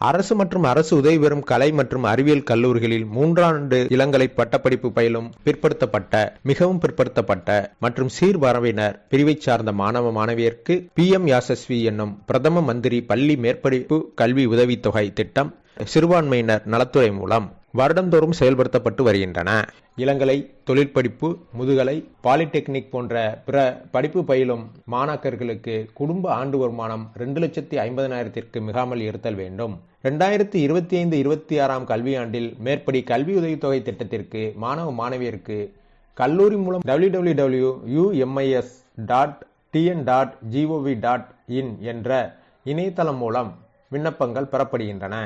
அரசு மற்றும் அரசு உதவி பெறும் கலை மற்றும் அறிவியல் கல்லூரிகளில் மூன்றாண்டு இளங்கலை பட்டப்படிப்பு பயிலும் பிற்படுத்தப்பட்ட மிகவும் பிற்படுத்தப்பட்ட மற்றும் சீர்வரவினர் பிரிவை சார்ந்த மாணவ மாணவியருக்கு பி. எம். யாசஸ்வி என்னும் பிரதம மந்திரி பள்ளி மேற்படிப்பு கல்வி உதவித்தொகை திட்டம் சிறுபான்மையினர் நலத்துறை மூலம். வருடந்தோறும் செயல்படுத்தப்பட்டு வருகின்றன. இளங்கலை தொழிற்படிப்பு முதுகலை பாலிடெக்னிக் போன்ற பிற படிப்பு பயிலும் மாணாக்கர்களுக்கு குடும்ப ஆண்டு வருமானம் ரெண்டு லட்சத்தி ஐம்பதனாயிரத்திற்கு மிகாமல் இருத்தல் வேண்டும். ரெண்டாயிரத்தி இருபத்தி ஐந்து இருபத்தி ஆறாம் கல்வியாண்டில் மேற்படி கல்வி உதவித்தொகை திட்டத்திற்கு மாணவ மாணவியருக்கு கல்லூரி மூலம் W W W UMIS dot TN dot GOV dot in என்ற இணையதளம் மூலம் விண்ணப்பங்கள் பெறப்படுகின்றன.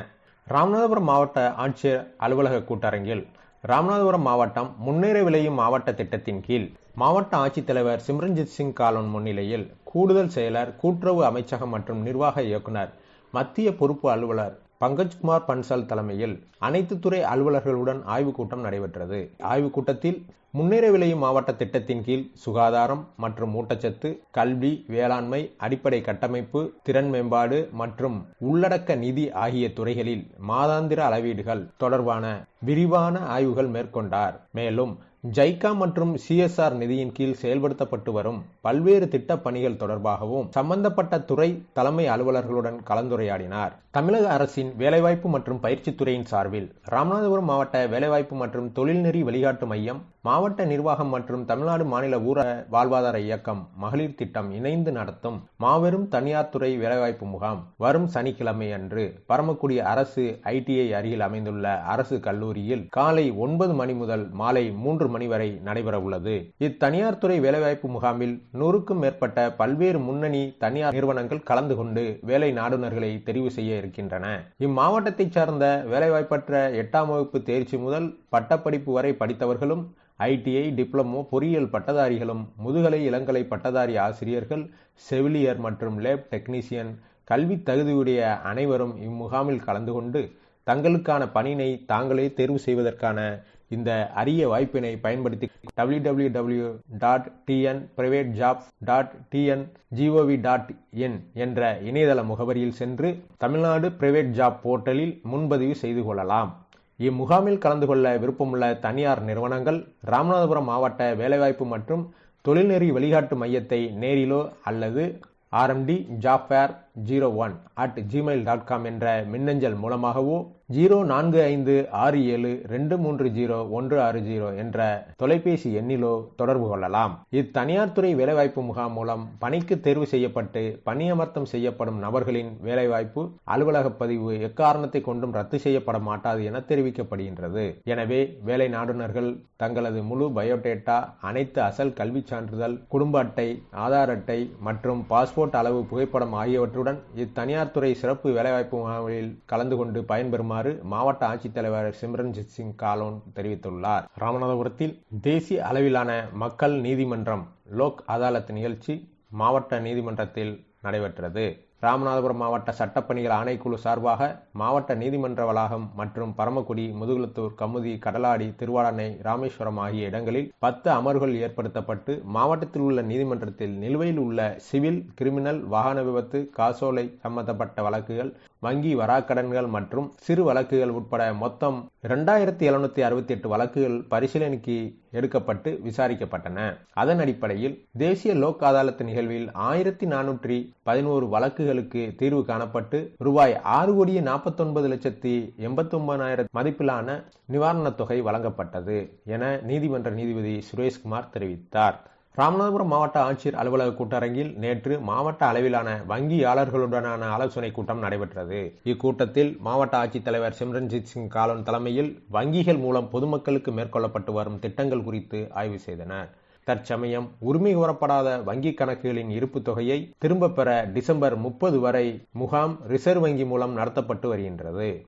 ராமநாதபுரம் மாவட்ட ஆட்சியர் அலுவலக கூட்டரங்கில் ராமநாதபுரம் மாவட்டம் முன்னேற விளையும் மாவட்ட திட்டத்தின் கீழ் மாவட்ட ஆட்சித்தலைவர் சிம்ரன்ஜித் சிங் காலோன் முன்னிலையில் கூடுதல் செயலர் கூட்டுறவு அமைச்சகம் மற்றும் நிர்வாக இயக்குனர் மத்திய பொறுப்பு அலுவலர் பங்கஜ்குமார் பன்சால் தலைமையில் அனைத்து துறை அலுவலர்களுடன் ஆய்வுக் கூட்டம் நடைபெற்றது. ஆய்வுக் கூட்டத்தில் முன்னேற விளையும் மாவட்ட திட்டத்தின் கீழ் சுகாதாரம் மற்றும் ஊட்டச்சத்து கல்வி வேளாண்மை அடிப்படை கட்டமைப்பு திறன் மேம்பாடு மற்றும் உள்ளடக்க நிதி ஆகிய துறைகளில் மாதாந்திர அளவீடுகள் தொடர்பான விரிவான ஆய்வுகள் மேற்கொண்டார். மேலும் ஜைகா மற்றும் சிஎஸ்ஆர் நிதியின் கீழ் செயல்படுத்தப்பட்டு வரும் பல்வேறு திட்ட பணிகள் தொடர்பாகவும் சம்பந்தப்பட்ட துறை தலைமை அலுவலர்களுடன் கலந்துரையாடினார். தமிழக அரசின் வேலைவாய்ப்பு மற்றும் பயிற்சித் துறையின் சார்பில் ராமநாதபுரம் மாவட்ட வேலைவாய்ப்பு மற்றும் தொழில்நெறி வழிகாட்டு மையம் மாவட்ட நிர்வாகம் மற்றும் தமிழ்நாடு மாநில ஊரக வாழ்வாதார இயக்கம் மகளிர் திட்டம் இணைந்து நடத்தும் மாபெரும் தனியார் துறை வேலைவாய்ப்பு முகாம் வரும் சனிக்கிழமை அன்று பரமக்குடி அரசு ஐடிஐ அருகில் அமைந்துள்ள அரசு கல்லூரியில் காலை ஒன்பது மணி முதல் மாலை மூன்று மணி வரை நடைபெறவுள்ளது இத்தனியார் துறை வேலைவாய்ப்பு முகாமில் நூறுக்கும் மேற்பட்ட பல்வேறு முன்னணி தனியார் நிறுவனங்கள் கலந்து கொண்டு வேலை நாடுநர்களை தெரிவு செய்ய இருக்கின்றன. இம்மாவட்டத்தைச் சார்ந்த வேலைவாய்ப்பற்ற எட்டாம் வகுப்பு தேர்ச்சி முதல் பட்டப்படிப்பு வரை படித்தவர்களும் ஐடிஐ டிப்ளமோ பொறியியல் பட்டதாரிகளும் முதுகலை இளங்கலை பட்டதாரி ஆசிரியர்கள் செவிலியர் மற்றும் லேப் டெக்னீசியன் கல்வி தகுதியுடைய அனைவரும் இம்முகாமில் கலந்து கொண்டு தங்களுக்கான பணியினை தாங்களே தேர்வு செய்வதற்கான இந்த அரிய வாய்ப்பினை பயன்படுத்தி W W W dot TN private job dot TN GOV dot in என்ற இணையதள முகவரியில் சென்று தமிழ்நாடு பிரைவேட் ஜாப் போர்ட்டலில் முன்பதிவு செய்து கொள்ளலாம். இம்முகாமில் கலந்து கொள்ள விருப்பமுள்ள தனியார் நிறுவனங்கள் ராமநாதபுரம் மாவட்ட வேலைவாய்ப்பு மற்றும் தொழில்நெறி வழிகாட்டு மையத்தை நேரிலோ அல்லது RMD job fair zero one at Gmail dot com என்ற மின்னஞ்சல் மூலமாகவோ ஜீரோ நான்கு ஐந்து ஆறு ஏழு ரெண்டு மூன்று ஜீரோ ஒன்று ஆறு ஜீரோ என்ற தொலைபேசி எண்ணிலோ தொடர்பு கொள்ளலாம். இத்தனியார் துறை வேலைவாய்ப்பு முகாம் மூலம் பணிக்கு தேர்வு செய்யப்பட்டு பணியமர்த்தம் செய்யப்படும் நபர்களின் வேலைவாய்ப்பு அலுவலக பதிவு எக்காரணத்தை கொண்டும் ரத்து செய்யப்பட மாட்டாது என தெரிவிக்கப்படுகின்றது. எனவே வேலை நாடுனர்கள் தங்களது முழு பயோடேட்டா அனைத்து அசல் கல்விச் சான்றிதழ் குடும்ப அட்டை ஆதார் அட்டை மற்றும் பாஸ்போர்ட் அளவு புகைப்படம் ஆகியவற்றுடன் இத்தனியார் துறை சிறப்பு வேலைவாய்ப்பு முகாமில் கலந்து கொண்டு பயன்பெறுமாறு மாவட்ட ஆட்சித்தலைவர் சிம்ரன்ஜித் சிங் காலோன் தெரிவித்துள்ளார். ராமநாதபுரத்தில் தேசிய அளவிலான மக்கள் நீதிமன்றம் லோக் அதாலத் நிகழ்ச்சி மாவட்ட நீதிமன்றத்தில் நடைபெற்றது. ராமநாதபுரம் மாவட்ட சட்டப்பணிகள் ஆணைக்குழு சார்பாக மாவட்ட நீதிமன்ற வளாகம் மற்றும் பரமக்குடி முதுகுளத்தூர் கமுதி கடலாடி திருவாடனை ராமேஸ்வரம் ஆகிய இடங்களில் பத்து அமர்வுகள் ஏற்படுத்தப்பட்டு மாவட்டத்தில் உள்ள நீதிமன்றத்தில் நிலுவையில் உள்ள சிவில் கிரிமினல் வாகன விபத்து காசோலை சம்பந்தப்பட்ட வழக்குகள் வங்கி வராக்கடன்கள் மற்றும் சிறு வழக்குகள் உட்பட மொத்தம் இரண்டாயிரத்தி எழுநூத்தி அறுபத்தி எட்டு வழக்குகள் பரிசீலனைக்கு எடுக்கப்பட்டு விசாரிக்கப்பட்டன. அதன் அடிப்படையில் தேசிய லோக் அதாலத் நிகழ்வில் ஆயிரத்தி நானூற்றி பதினோரு வழக்குகளுக்கு தீர்வு காணப்பட்டு ரூபாய் ஆறு கோடியே நாற்பத்தொன்பது லட்சத்தி எண்பத்தி ஒன்பதாயிரம் மதிப்பிலான நிவாரணத் தொகை வழங்கப்பட்டது என நீதிமன்ற நீதிபதி சுரேஷ்குமார் தெரிவித்தார். ராமநாதபுரம் மாவட்ட ஆட்சியர் அலுவலக கூட்டரங்கில் நேற்று மாவட்ட அளவிலான வங்கியாளர்களுடனான ஆலோசனை கூட்டம் நடைபெற்றது. இக்கூட்டத்தில் மாவட்ட ஆட்சித்தலைவர் சிம்ரன்ஜித் சிங் காலன் தலைமையில் வங்கிகள் மூலம் பொதுமக்களுக்கு மேற்கொள்ளப்பட்டு வரும் திட்டங்கள் குறித்து ஆய்வு செய்தனர். தற்சமயம் உரிமை கோரப்படாத வங்கிக் கணக்குகளின் இருப்பு தொகையை திரும்பப் பெற டிசம்பர் முப்பது வரை முகாம் ரிசர்வ் வங்கி மூலம் நடத்தப்பட்டு வருகின்றது.